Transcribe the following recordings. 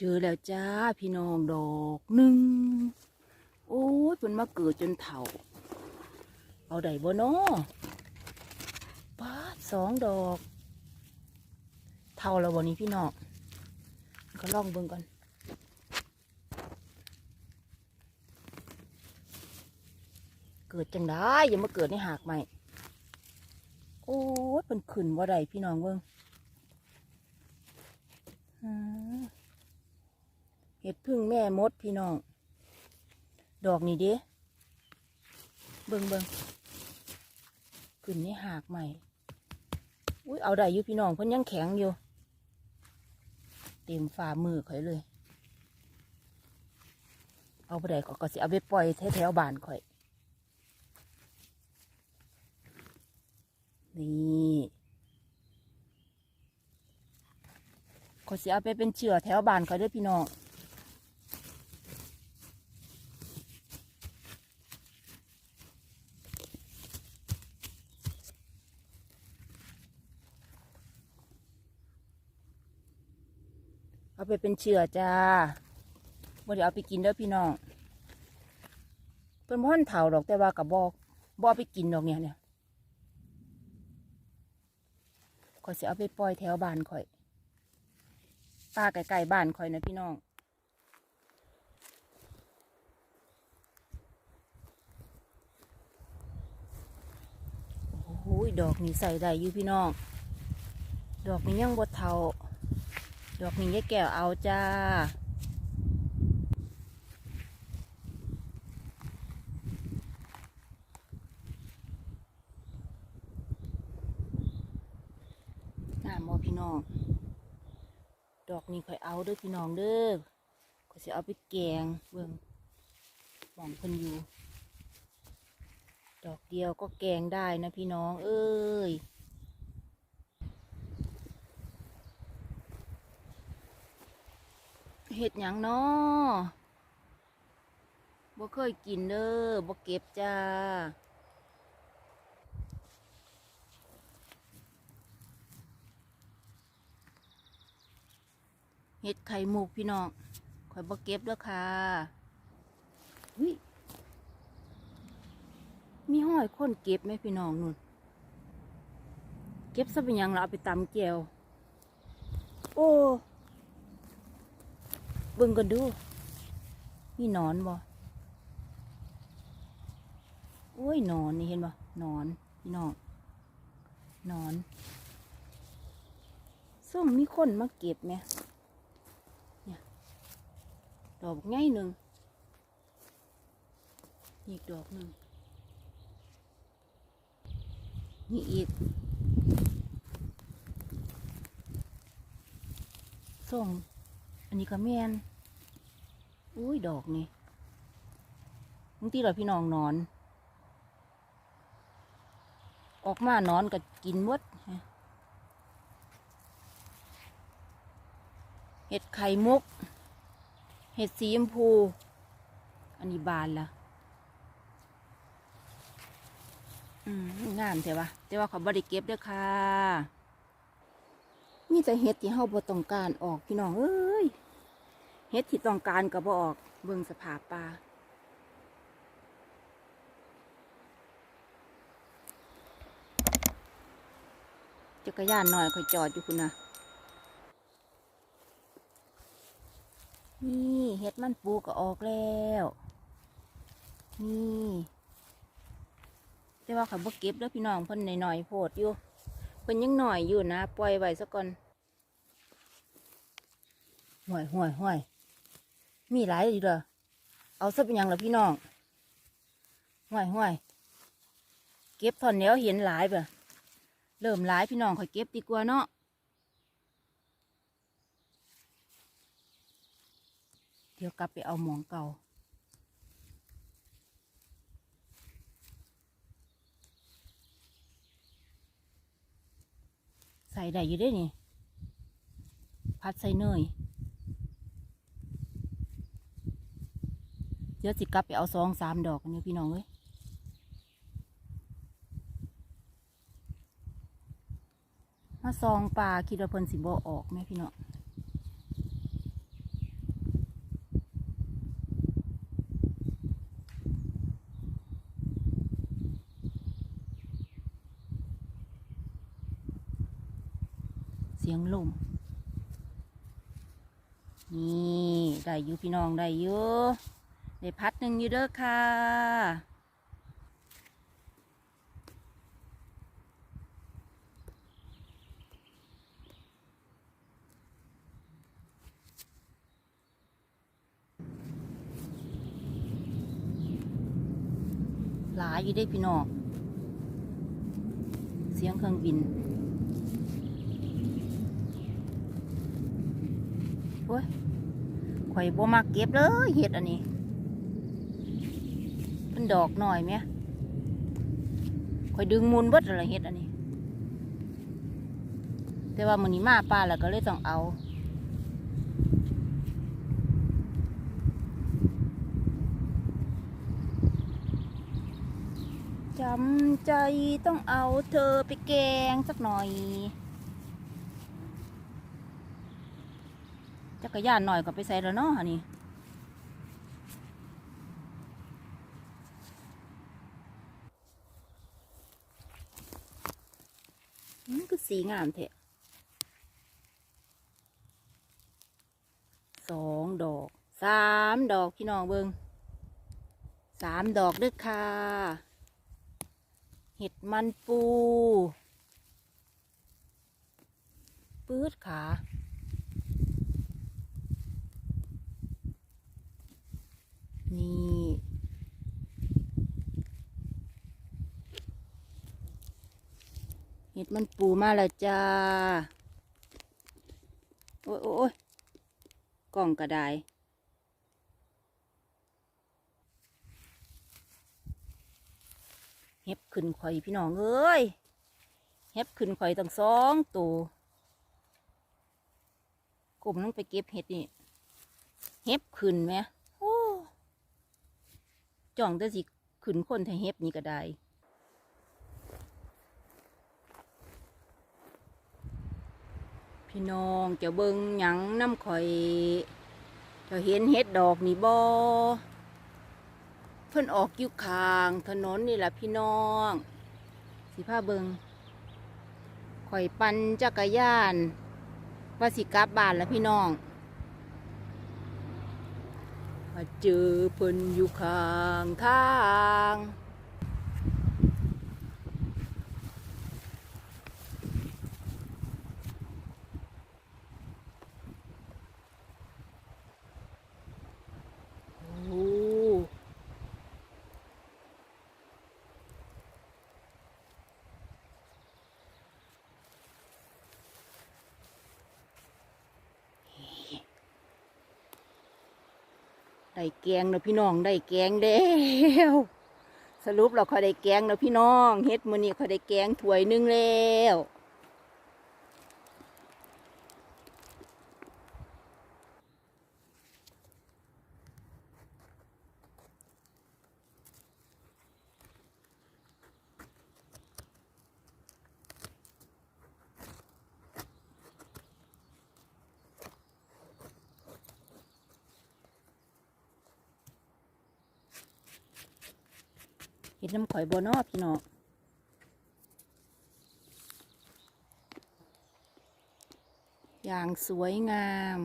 เจอแล้วจ้าพี่น้องดอกหนึ่งโอ้ยเพิ่นมาเกิดจนเฒ่าเอาได้บ่น้อป้าสองดอก เท่าแล้ววันนี้พี่น้องก็ลองเบิ่งก่อนเกิดจังได้ย่ามาเกิดในหากใหม่โอ้ยเป็นขึ้นว่าใดพี่น้องเบิ่งอืม ห็ดพึ่งแม่มดพี่น้อง ดอกนี่เด้เบิ่งเบิ่งขึ้นในหากใหม่ อุ้ยเอาได้อยู่พี่น้องเพิ่นยังแข็งอยู่ เต็มฝ่ามือข่อยเลย เอาไปได้ก็ก็สิเอาไปปล่อยแถวๆบ้านข่อย นี่ข่อยสิเอาไปเป็นเชื้อแถวบ้านข่อยด้วยพี่น้อง เอาไปเป็นเชื้อจ้าบ่ได้เอาไปกินเด้อพี่น้องเป็นพ่อนเถาดอกแต่ว่ากับบอกบอไปกินดอกเนี่ยเนี่ยข่อยสิเอาไปปล่อยแถวบ้านข่อยป้าไก่ๆบ้านข่อยนะพี่น้องโอ้โหดอกนี้ใส่ได้อยู่พี่น้อง ดอกนี้ยังบดเทา ดอกนี้ยายแก้วเอาจ้า งามบ่พี่น้อง ดอกนี้ค่อยเอาเด้อพี่น้องเด้อข่อยสิเอาไปแกงเบิ่งหม่องเพิ่นอยู่ ดอกเดียวก็แกงได้นะพี่น้อง เอ้ย เห็ดหยังเนาะบ่เคยกินเด้อบ่เก็บจ้า เห็ดไข่มุกพี่น้องข่อยบ่เก็บเด้อค่ะวิมีห้อยคนเก็บไหมพี่น้องนู่น เก็บซะเป็นยังเราเอาไปตำแก้วโอ้ เบิ่งกันดู มีหนอนบ่โอ้ยนอนนี่เห็นบ่นอนพี่น้องนอนส้มมีคนมาเก็บไหมเนี่ยดอกง่ายหนึ่งอีกดอกหนึ่งนี่อีกส้ม นนี้ก็แมนอุ้ยดอกนี่บางทีเราพี่น้องนอน ออกมานอนก็กินมดเห็ดไข่มุก เห็ดสีชมพู อันนี้บานละอืมงามแต่ว่าแต่ว่าเขาบริเก็บเด้อค่ะมีแต่เห็ดที่เฮาบ่ต้องการออกพี่น้องเอ้ย เห็ดที่ต้องการก็บ่ออกเบิ่งสภาพป่าจักรยานหน่อยคอยจอดอยู่คุณนะนี่เห็ดมันปูก็ออกแล้ว นี่แต่ว่าเขาบ่เก็บแล้วพี่น้องเพิ่นหน่อยๆโพดอยู่เพิ่นยังหน่อยอยู่นะ ปล่อยไว้ซะก่อนห่วยห่วยห่วย มีหลายดีเด้อเอาซะเป็นยังล่ะพี่น้องห่วยห่วยเก็บทอนเนี้ยวเห็นหลายเบ่เริ่มหลายพี่น้องค่อยเก็บดีกว่าเนาะเดี๋ยวกลับไปเอาหมองเก่าใส่ได้อยู่ด้วยนี่ พัดใส่เนย ดี๋ยวสิกลับไปเอาซองสามดอกนี่พี่น้องเว้ยมาซองปลาคิดว่าเพิ่นสิบอออกไหมพี่น้องเสียงลมนี่ ได้อยู่พี่น้อง ได้อยู่ ได้พัดหนึ่งอยู่เด้อค่ะหลายอยู่ได้พี่น้อง เสียงเครื่องบิน โอ้ยข่อยบ่มาเก็บเลยเห็ดอันนี้ เป็นดอกหน่อยไหมข่อยดึงมูลบดอะไรเห็ดอันนี้ แต่ว่ามันนี้มาป้าแล้วก็เลยต้องเอาจำใจต้องเอาเธอไปแกงสักหน่อย จักรยานหน่อยก็ไปใส่แล้วเนาะอันนี้มันก็ สีงามเถอะสองดอกสามดอกพี่น้องเบิงสามดอกด้วยค่ะ เห็ดมันปูปื๊ดขานี่ เห็ดมันปูมาแล้วจ้า โอ้ยโอ้ยกล่องกระไดเห็บขึ้นข่อยพี่น้องเอ้ยเห็บขึ้นข่อยตั้งสองตัวกลมลงไปเก็บเห็ดนี่เห็บขึ้นไหมโอ้จ่องแต่สิขึ้นคนไทยเห็บนี่ก็ได้ พี่น้องจะเบิงหยังน้ำข่อย จะเห็นเห็ดดอกนี่บอเพิ่นออกอยู่ข้างถนนนี่แหละพี่น้อง สิพาเบิงข่อยปั่นจักรยานว่าสิกลับบ้านแล้วพี่น้องมาเจอเพิ่นอยู่ข้างทาง โอ้ ได้แกงเนาะพี่น้องได้แกงแล้วสรุปเราเขาได้แกงเนาะพี่น้องเฮ็ดมื้อนี้เขาได้แกงถ้วยนึงแล้ว เฮ็ดน้ำข่อยบ่เนอพี่น้องอย่างสวยงาม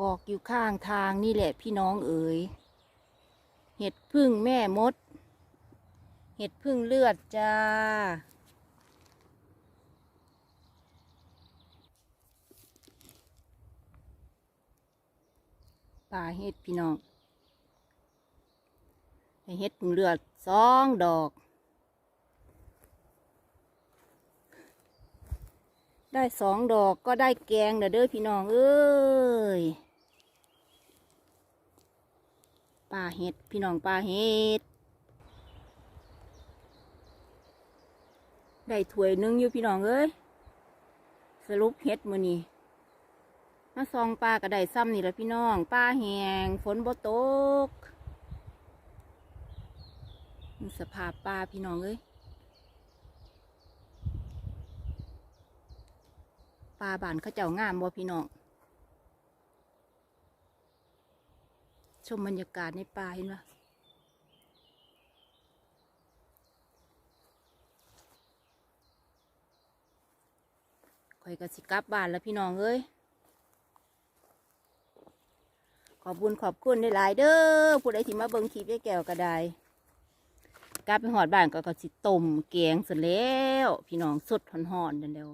ออกอยู่ข้างทางนี่แหละพี่น้องเอ๋ย เห็ดพึ่งแม่มด เห็ดพึ่งเลือดจ้า ป่าเห็ดพี่น้อง เห็ดพึ่งเลือดสองดอก ได้สองดอกก็ได้แกงเด้อเด้อพี่น้องเอ้ยป่าเห็ดพี่น้องป่าเห็ดได้ถ้วยนึงอยู่พี่น้องเอ้ยสรุปเห็ดมือนี้มาซองปลาก็ได้ซ้ำนี่แหละพี่น้องปลาแหงฝนบ่ตก สภาพปลาพี่น้องเอ้ยปลาบานเขาเจ้างามบ่พี่น้อง ชมบรรยากาศในป่าเห็นปะข่อยข่อยก็สิกลับบ้านแล้วพี่น้องเอ้ย ขอบบุญขอบคุณหลายเด้อผู้ใดที่มาเบิ่งคลิปยายแก้วก็ได้ กลับไปหอดบ้านก็ก็สิต้มแกงเสร็จแล้ว พี่น้องสดหอนๆเดี๋ยว